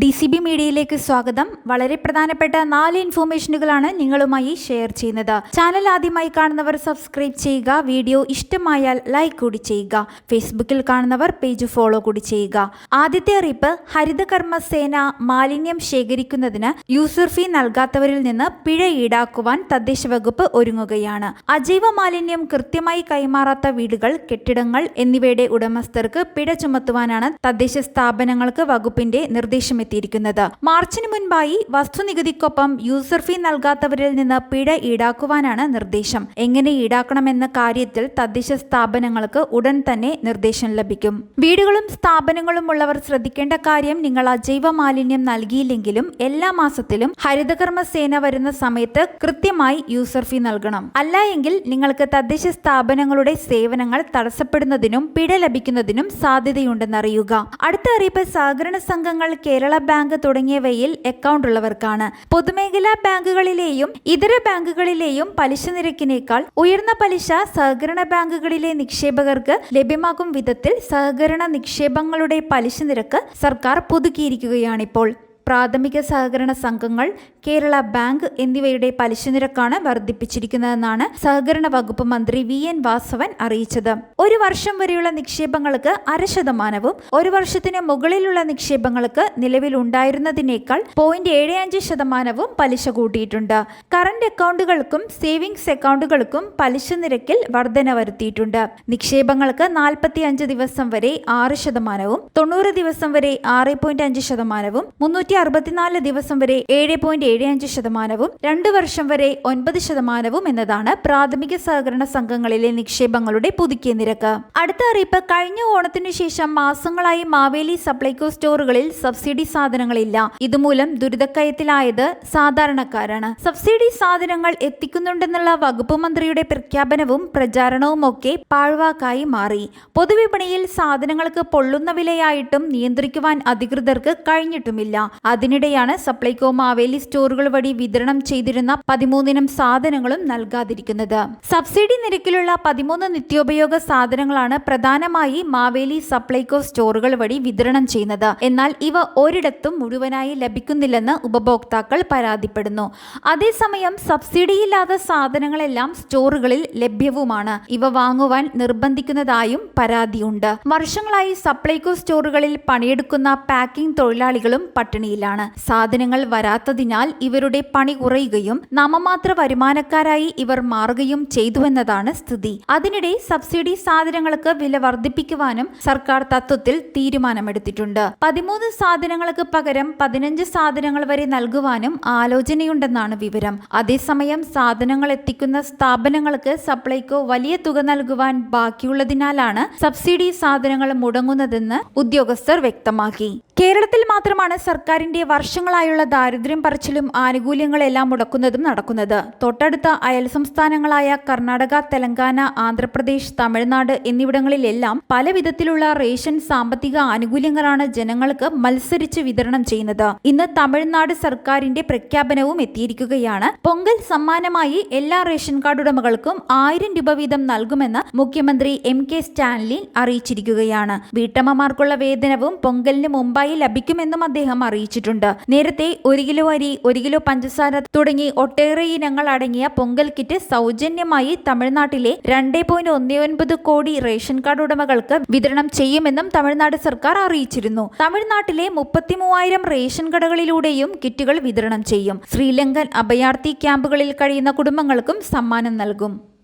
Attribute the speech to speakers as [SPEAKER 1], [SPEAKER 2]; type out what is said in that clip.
[SPEAKER 1] D C B മീഡിയയിലേക്ക് സ്വാഗതം. വളരെ പ്രധാനപ്പെട്ട നാല് ഇൻഫോർമേഷനുകളാണ് നിങ്ങളുമായി ഷെയർ ചെയ്യുന്നത്. ചാനൽ ആദ്യമായി കാണുന്നവർ സബ്സ്ക്രൈബ് ചെയ്യുക വീഡിയോ ഇഷ്ടമായാൽ ലൈക്ക് കൂടി ചെയ്യുക ഫേസ്ബുക്കിൽ കാണുന്നവർ പേജ് ഫോളോ കൂടി ചെയ്യുക. ആദ്യത്തെ അറിയിപ്പ് ഹരിതകർമ്മ സേന മാലിന്യം ശേഖരിക്കുന്നതിന് യൂസർ ഫീ നൽകാത്തവരിൽ നിന്ന് പിഴ ഈടാക്കുവാൻ തദ്ദേശ വകുപ്പ് ഒരുങ്ങുകയാണ്. അജൈവ മാലിന്യം കൃത്യമായി കൈമാറാത്ത വീടുകൾ കെട്ടിടങ്ങൾ എന്നിവയുടെ ഉടമസ്ഥർക്ക് പിഴ ചുമത്തുവാനാണ് തദ്ദേശ സ്ഥാപനങ്ങൾക്ക് വകുപ്പിന്റെ നിർദ്ദേശമെത്തിയിരിക്കുന്നത് മാർച്ചിന് മുൻപായി വസ്തുനികുതിക്കൊപ്പം യൂസർ ഫീ നൽകാത്തവരിൽ നിന്ന് പിഴ ഈടാക്കുവാനാണ് നിർദ്ദേശം. എങ്ങനെ ഈടാക്കണമെന്ന കാര്യത്തിൽ തദ്ദേശ സ്ഥാപനങ്ങൾക്ക് ഉടൻ തന്നെ നിർദ്ദേശം ലഭിക്കും. വീടുകളും സ്ഥാപനങ്ങളും ഉള്ളവർ ശ്രദ്ധിക്കേണ്ട കാര്യം നിങ്ങൾ അജൈവ മാലിന്യം നൽകിയില്ലെങ്കിലും എല്ലാ മാസത്തിലും ഹരിതകർമ്മ സേന വരുന്ന സമയത്ത് കൃത്യമായി യൂസർ ഫീ നൽകണം. അല്ല എങ്കിൽ നിങ്ങൾക്ക് തദ്ദേശ സ്ഥാപനങ്ങളുടെ സേവനങ്ങൾ തടസ്സപ്പെടുന്നതിനും പിഴ ലഭിക്കുന്നതിനും സാധ്യതയുണ്ടെന്നറിയുക. അടുത്ത അറിയിപ്പ് സഹകരണ സംഘങ്ങൾ കേരള ബാങ്ക് തുടങ്ങിയവയിൽ അക്കൗണ്ട് ഉള്ളവർക്കാണ്. പൊതുമേഖലാ ബാങ്കുകളിലെയും ഇതര ബാങ്കുകളിലെയും പലിശ നിരക്കിനേക്കാൾ ഉയർന്ന പലിശ സഹകരണ ബാങ്കുകളിലെ നിക്ഷേപകർക്ക് ലഭ്യമാകും വിധത്തിൽ സഹകരണ നിക്ഷേപങ്ങളുടെ പലിശ നിരക്ക് സർക്കാർ പുതുക്കിയിരിക്കുകയാണിപ്പോൾ. പ്രാഥമിക സഹകരണ സംഘങ്ങൾ കേരള ബാങ്ക് എന്നിവയുടെ പലിശ നിരക്കാണ് വർദ്ധിപ്പിച്ചിരിക്കുന്നതെന്നാണ് സഹകരണ വകുപ്പ് മന്ത്രി വി എൻ വാസവൻ അറിയിച്ചത്. ഒരു വർഷം വരെയുള്ള നിക്ഷേപങ്ങൾക്ക് അര ശതമാനവും ഒരു വർഷത്തിന് മുകളിലുള്ള നിക്ഷേപങ്ങൾക്ക് നിലവിലുണ്ടായിരുന്നതിനേക്കാൾ പോയിന്റ് ഏഴ് അഞ്ച് ശതമാനവും പലിശ കൂട്ടിയിട്ടുണ്ട്. കറന്റ് അക്കൗണ്ടുകൾക്കും സേവിങ്സ് അക്കൗണ്ടുകൾക്കും പലിശ നിരക്കിൽ വർധന വരുത്തിയിട്ടുണ്ട് നിക്ഷേപങ്ങൾക്ക് നാൽപ്പത്തി അഞ്ച് ദിവസം വരെ ആറ് ശതമാനവും തൊണ്ണൂറ് ദിവസം വരെ ആറ് പോയിന്റ് അഞ്ച് ശതമാനവും മുന്നൂറ്റി അറുപത്തിനാല് ദിവസം വരെ ഏഴ് പോയിന്റ് ഏഴ് അഞ്ച് ശതമാനവും രണ്ടു വർഷം വരെ ഒൻപത് ശതമാനവും എന്നതാണ് പ്രാഥമിക സഹകരണ സംഘങ്ങളിലെ നിക്ഷേപങ്ങളുടെ പുതുക്കിയ നിരക്ക്. അടുത്ത അറിയിപ്പ് കഴിഞ്ഞ ഓണത്തിനു ശേഷം മാസങ്ങളായി മാവേലി സപ്ലൈകോ സ്റ്റോറുകളിൽ സബ്സിഡി സാധനങ്ങളില്ല. ഇതുമൂലം ദുരിതക്കയത്തിലായത് സാധാരണക്കാരാണ്. സബ്സിഡി സാധനങ്ങൾ എത്തിക്കുന്നുണ്ടെന്നുള്ള വകുപ്പ് മന്ത്രിയുടെ പ്രഖ്യാപനവും പ്രചാരണവും ഒക്കെ പാഴ്വാക്കായി മാറി. പൊതുവിപണിയിൽ സാധനങ്ങൾക്ക് പൊള്ളുന്ന വിലയായിട്ടും നിയന്ത്രിക്കുവാൻ അധികൃതർക്ക് കഴിഞ്ഞിട്ടുമില്ല. അതിനിടെയാണ് സപ്ലൈകോ മാവേലി സ്റ്റോറുകൾ വഴി വിതരണം ചെയ്തിരുന്ന പതിമൂന്നിനം സാധനങ്ങളും നൽകാതിരിക്കുന്നത്. സബ്സിഡി നിരക്കിലുള്ള പതിമൂന്ന് നിത്യോപയോഗ സാധനങ്ങളാണ് പ്രധാനമായി മാവേലി സപ്ലൈകോ സ്റ്റോറുകൾ വഴി വിതരണം ചെയ്യുന്നത്. എന്നാൽ ഇവ ഒരിടത്തും മുഴുവനായി ലഭിക്കുന്നില്ലെന്ന് ഉപഭോക്താക്കൾ പരാതിപ്പെടുന്നു. അതേസമയം സബ്സിഡിയില്ലാത്ത സാധനങ്ങളെല്ലാം സ്റ്റോറുകളിൽ ലഭ്യവുമാണ്. ഇവ വാങ്ങുവാൻ നിർബന്ധിക്കുന്നതായും പരാതിയുണ്ട്. വർഷങ്ങളായി സപ്ലൈകോ സ്റ്റോറുകളിൽ പണിയെടുക്കുന്ന പാക്കിംഗ് തൊഴിലാളികളും പട്ടിണിയിലാണ്. സാധനങ്ങൾ വരാത്തതിനാൽ ഇവരുടെ പണി കുറയുകയും നാമമാത്ര വരുമാനക്കാരായി ഇവർ മാറുകയും ചെയ്തുവെന്നതാണ് സ്ഥിതി. അതിനിടെ സബ്സിഡി സാധനങ്ങൾക്ക് വില വർദ്ധിപ്പിക്കുവാനും സർക്കാർ തത്വത്തിൽ തീരുമാനമെടുത്തിട്ടുണ്ട്. പതിമൂന്ന് സാധനങ്ങൾക്ക് പകരം പതിനഞ്ച് സാധനങ്ങൾ വരെ നൽകുവാനും ആലോചനയുണ്ടെന്നാണ് വിവരം. അതേസമയം സാധനങ്ങൾ എത്തിക്കുന്ന സ്ഥാപനങ്ങൾക്ക് സപ്ലൈകോ വലിയ തുക നൽകുവാൻ ബാക്കിയുള്ളതിനാലാണ് സബ്സിഡി സാധനങ്ങൾ മുടങ്ങുന്നതെന്ന് ഉദ്യോഗസ്ഥർ വ്യക്തമാക്കി. കേരളത്തിൽ മാത്രമാണ് സർക്കാരിന്റെ വർഷങ്ങളായുള്ള ദാരിദ്ര്യം പറച്ചിലും ആനുകൂല്യങ്ങളെല്ലാം മുടക്കുന്നതും നടക്കുന്നത്. തൊട്ടടുത്ത അയൽ സംസ്ഥാനങ്ങളായ കർണാടക തെലങ്കാന ആന്ധ്രാപ്രദേശ് തമിഴ്നാട് എന്നിവിടങ്ങളിലെല്ലാം പല വിധത്തിലുള്ള റേഷൻ സാമ്പത്തിക ആനുകൂല്യങ്ങളാണ് ജനങ്ങൾക്ക് മത്സരിച്ച് വിതരണം ചെയ്യുന്നത്. ഇന്ന് തമിഴ്നാട് സർക്കാരിന്റെ പ്രഖ്യാപനവും എത്തിയിരിക്കുകയാണ്. പൊങ്കൽ സമ്മാനമായി എല്ലാ റേഷൻ കാർഡ് ഉടമകൾക്കും ആയിരം രൂപ വീതം നൽകുമെന്ന് മുഖ്യമന്ത്രി എം കെ സ്റ്റാൻലി അറിയിച്ചിരിക്കുകയാണ്. വീട്ടമ്മമാർക്കുള്ള വേതനവും പൊങ്കലിന് മുമ്പായി ലഭിക്കുമെന്നും അദ്ദേഹം അറിയിച്ചിട്ടുണ്ട്. നേരത്തെ ഒരു കിലോ അരി ഒരു കിലോ പഞ്ചസാര തുടങ്ങി ഒട്ടേറെ ഇനങ്ങൾ അടങ്ങിയ പൊങ്കൽ കിറ്റ് സൗജന്യമായി തമിഴ്നാട്ടിലെ രണ്ട് കോടി റേഷൻ കാർഡ് ഉടമകൾക്ക് വിതരണം ചെയ്യുമെന്നും തമിഴ്നാട് സർക്കാർ അറിയിച്ചിരുന്നു. തമിഴ്നാട്ടിലെ മുപ്പത്തി മൂവായിരം റേഷൻ കടകളിലൂടെയും കിറ്റുകൾ വിതരണം ചെയ്യും. ശ്രീലങ്കൻ അഭയാർത്ഥി ക്യാമ്പുകളിൽ കഴിയുന്ന കുടുംബങ്ങൾക്കും സമ്മാനം നൽകും.